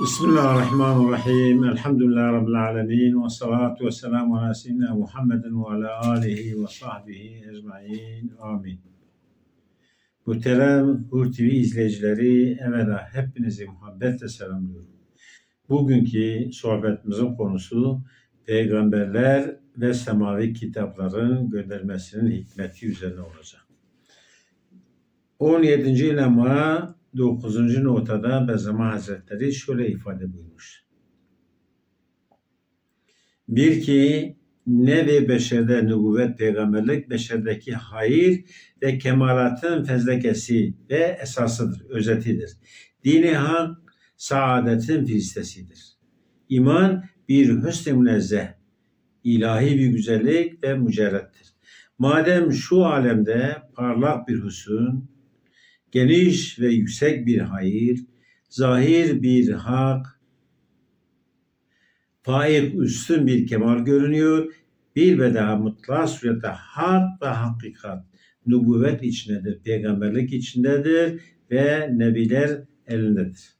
Bismillahirrahmanirrahim. Elhamdülillahi Rabbil alemin. Ve salatu ve selamu ala seyyidina Muhammedin ve ala alihi ve sahbihi ecmain. Amin. Muhterem Hur TV izleyicileri evvela hepinizi muhabbetle selamlıyorum. Bugünkü sohbetimizin konusu peygamberler ve semavi kitapların göndermesinin hikmeti üzerine olacak. 17. lema 9. notada Bezama Hazretleri şöyle ifade buyurmuş. Bir ki nevi beşerde nübüvvet peygamberlik beşerdeki hayır ve kemalatın fezlekesi ve esasıdır, özetidir. Dini hak saadetin filistesidir. İman bir hüsn-i münezzeh, ilahi bir güzellik ve mücerrettir. Madem şu alemde parlak bir hüsn, geniş ve yüksek bir hayır, zahir bir hak, faik üstün bir kemal görünüyor. Bir daha mutlak surette hak ve hakikat nübüvvet içindedir, peygamberlik içindedir ve nebiler elindedir.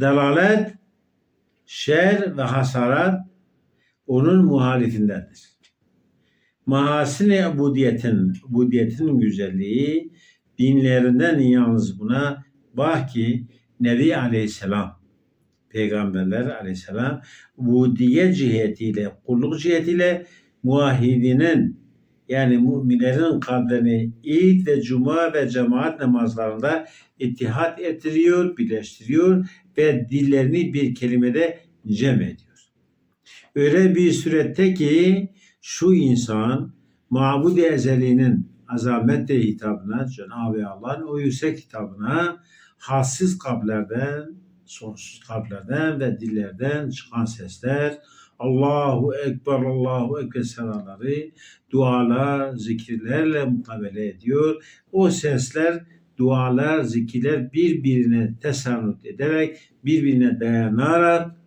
Dalalet, şer ve hasarat onun muhalifindendir mahasine budiyetin, budiyetin güzelliği dinlerinden yalnız buna bahki Nebi Aleyhisselam Peygamberler Aleyhisselam budiye cihetiyle, kulluk cihetiyle muahidinin yani müminlerin kalplerini İd ve Cuma ve cemaat namazlarında ittihat ettiriyor, birleştiriyor ve dillerini bir kelimede cem ediyor. Öyle bir surette ki şu insan Mabud-i Ezeli'nin azamet hitabına, Cenab-ı Allah'ın o yüksek hitabına hassiz kalplerden, sonsuz kalplerden ve dillerden çıkan sesler, Allahu Ekber, Allahu Ekber senaları, dualar, zikirlerle mukabele ediyor. O sesler, dualar, zikirler birbirine tesannut ederek, birbirine dayanarak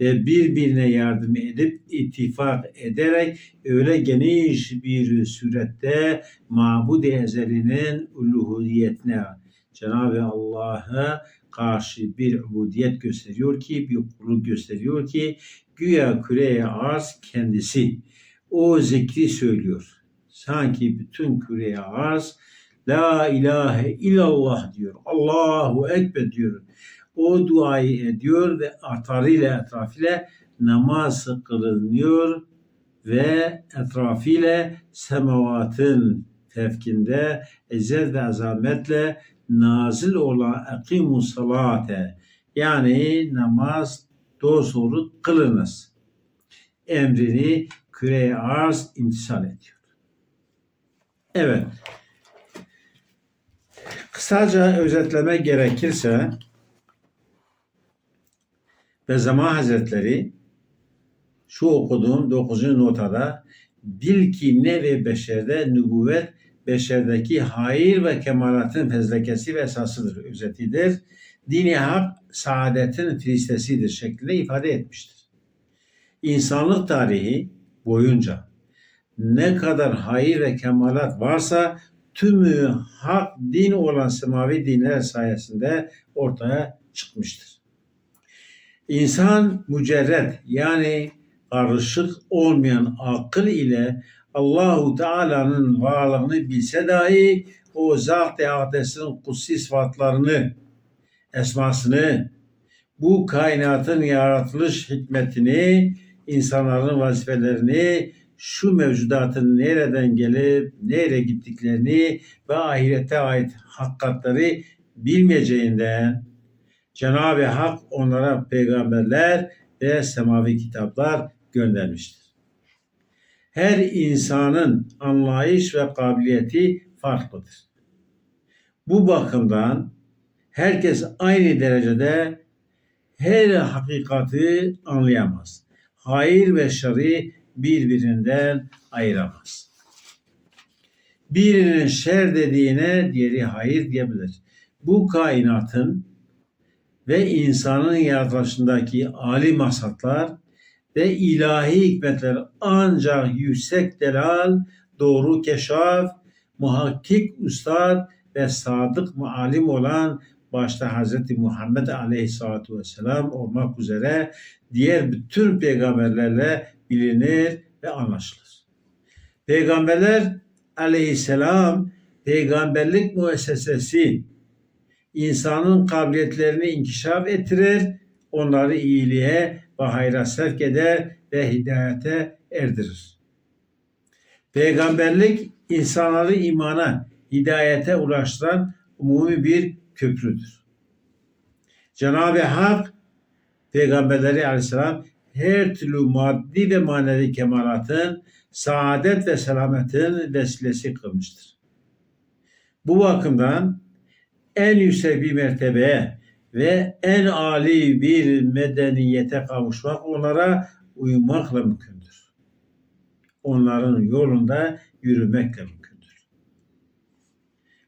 birbirine yardım edip ittifak ederek öyle geniş bir surette mabud ezelinin uluhiyetine Cenab-ı Allah'a karşı bir ubudiyet gösteriyor ki, bir kulluk gösteriyor ki güya küreye arz kendisi o zikri söylüyor. Sanki bütün küreye arz La ilahe illallah diyor. Allahu Ekber diyor o duayı ediyor ve atarıyla etrafıyla namaz kılınıyor ve etrafıyla semavatın tefkinde ezel ve azametle nazil olan akimu salate yani namaz doğru kılınız. Emrini küreye arz imtisal ediyor. Evet. Kısaca özetleme gerekirse Zaman Hazretleri şu okuduğum 9. notada bil ki ne ve beşerde nübüvvet beşerdeki hayır ve kemalatın fezlekesi ve esasıdır, özetidir. Dini hak saadetin filistesidir şeklinde ifade etmiştir. İnsanlık tarihi boyunca ne kadar hayır ve kemalat varsa tümü hak din olan semavi dinler sayesinde ortaya çıkmıştır. İnsan mücerret yani karışık olmayan akıl ile Allahu Teala'nın varlığını bilse dahi o zat-ı kutsi sıfatlarını, esmasını, bu kainatın yaratılış hikmetini, insanların vazifelerini, şu mevcudatın nereden gelip nereye gittiklerini ve ahirete ait hakikatleri bilmeyeceğinden Cenab-ı Hak onlara peygamberler ve semavi kitaplar göndermiştir. Her insanın anlayış ve kabiliyeti farklıdır. Bu bakımdan herkes aynı derecede her hakikati anlayamaz. Hayır ve şer'i birbirinden ayıramaz. Birinin şer dediğine diğeri hayır diyebilir. Bu kainatın ve insanın yaratılışındaki âli maksatlar ve ilahi hikmetler ancak yüksek delal, doğru keşaf, muhakkik ustad ve sadık mualim olan başta Hz. Muhammed Aleyhisselatü Vesselam olmak üzere diğer bütün peygamberlerle bilinir ve anlaşılır. Peygamberler Aleyhisselam peygamberlik müessesesi insanın kabiliyetlerini inkişaf ettirir, onları iyiliğe ve hayra sevk eder ve hidayete erdirir. Peygamberlik insanları imana, hidayete ulaştıran umumi bir köprüdür. Cenab-ı Hak Peygamberleri Aleyhisselam her türlü maddi ve manevi kemalatın, saadet ve selametin vesilesi kılmıştır. Bu bakımdan en yüksek bir mertebeye ve en âli bir medeniyete kavuşmak onlara uymakla mümkündür. Onların yolunda yürümekle mümkündür.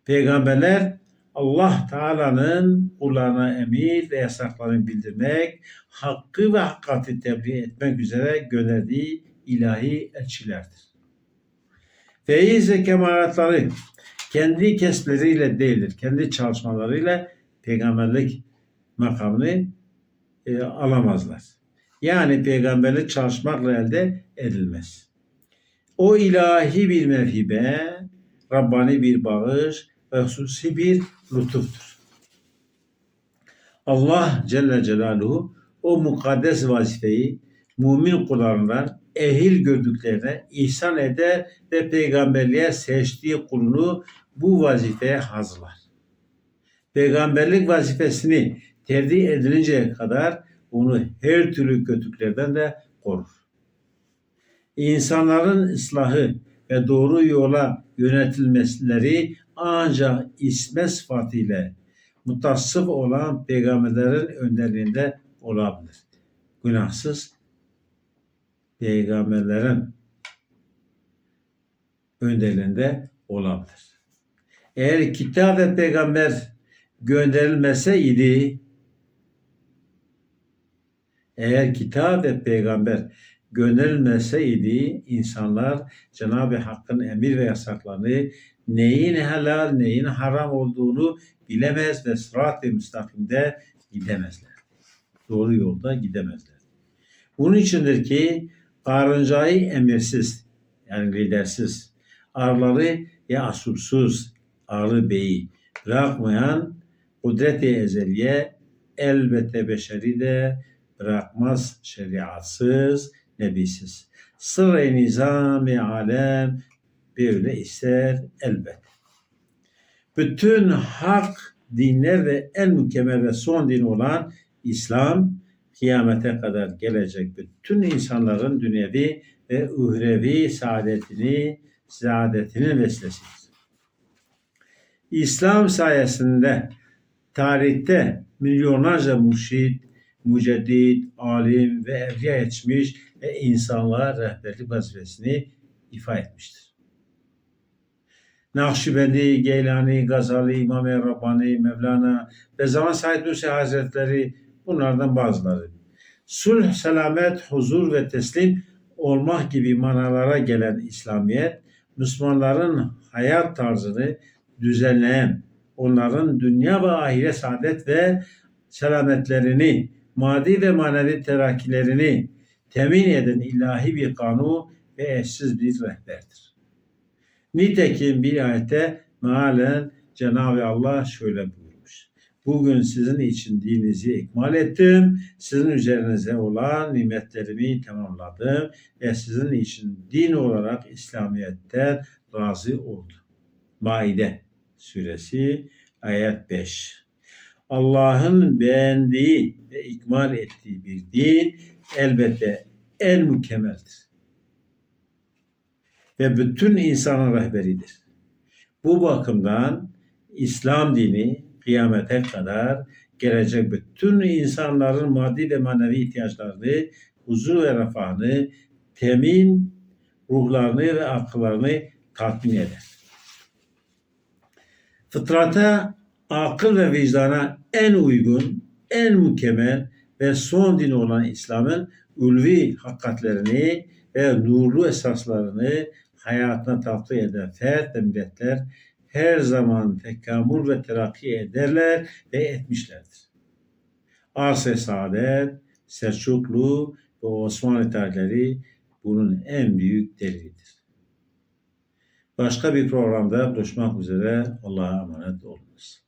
Peygamberler Allah Teala'nın kullarına emir ve yasaklarını bildirmek, hakkı ve hakikati tebliğ etmek üzere gönderdiği ilahi elçilerdir. Feyiz ve kemalatları kendi kespleriyle değildir, kendi çalışmalarıyla peygamberlik makamını e, alamazlar. Yani peygamberlik çalışmakla elde edilmez. O ilahi bir mevhibe, Rabbani bir bağış ve hususi bir lütuftur. Allah Celle Celaluhu o mukaddes vazifeyi mümin kullarından ehil gördüklerine ihsan eder ve peygamberliğe seçtiği kulunu bu vazifeye hazırlar. Peygamberlik vazifesini tercih edilinceye kadar onu her türlü kötülüklerden de korur. İnsanların ıslahı ve doğru yola yönetilmeleri ancak isme sıfatıyla mutassıf olan peygamberlerin önderliğinde olabilir. Günahsız peygamberlerin önderliğinde olabilir. Eğer kitap ve peygamber gönderilmeseydi eğer kitap ve peygamber gönderilmeseydi insanlar Cenab-ı Hakk'ın emir ve yasaklarını neyin helal neyin haram olduğunu bilemez ve sırat-ı müstakimde gidemezler. Doğru yolda gidemezler. Bunun içindir ki karıncayı emirsiz yani lidersiz, arları ya asursuz, arı beyi bırakmayan kudret-i ezeliye elbette beşeri de bırakmaz şeriatsız, nebisiz. Sırrı nizam-ı alem böyle ister elbet. Bütün hak dinler ve en mükemmel ve son din olan İslam kıyamete kadar gelecek bütün insanların dünyevi ve uhrevi saadetini, saadetinin vesilesidir. İslam sayesinde tarihte milyonlarca mürşid, müceddit, alim ve evliya yetişmiş ve insanlığa rehberlik vazifesini ifa etmiştir. Nakşibendi, Geylani, Gazali, İmam Rabbani, Mevlana ve Zaman Said Nursi Hazretleri bunlardan bazıları. Sulh, selamet, huzur ve teslim olmak gibi manalara gelen İslamiyet, Müslümanların hayat tarzını düzenleyen, onların dünya ve ahiret saadet ve selametlerini, maddi ve manevi terakkilerini temin eden ilahi bir kanun ve eşsiz bir rehberdir. Nitekim bir ayette mealen Cenab-ı Allah şöyle buyurmuş. Bugün sizin için dininizi ikmal ettim. Sizin üzerinize olan nimetlerimi tamamladım ve sizin için din olarak İslamiyet'ten razı oldum. Maide suresi ayet 5. Allah'ın beğendiği ve ikmal ettiği bir din elbette en mükemmeldir. Ve bütün insanın rehberidir. Bu bakımdan İslam dini kıyamete kadar gelecek bütün insanların maddi ve manevi ihtiyaçlarını, huzur ve refahını, temin ruhlarını ve akıllarını tatmin eder. Fıtrata, akıl ve vicdana en uygun, en mükemmel ve son din olan İslam'ın ulvi hakikatlerini ve nurlu esaslarını hayatına tatbik eden fert ve milletler her zaman tekamül ve terakki ederler ve etmişlerdir. Arsa Saadet, Selçuklu ve Osmanlı tarihleri bunun en büyük delilidir. Başka bir programda buluşmak üzere Allah'a emanet olunuz.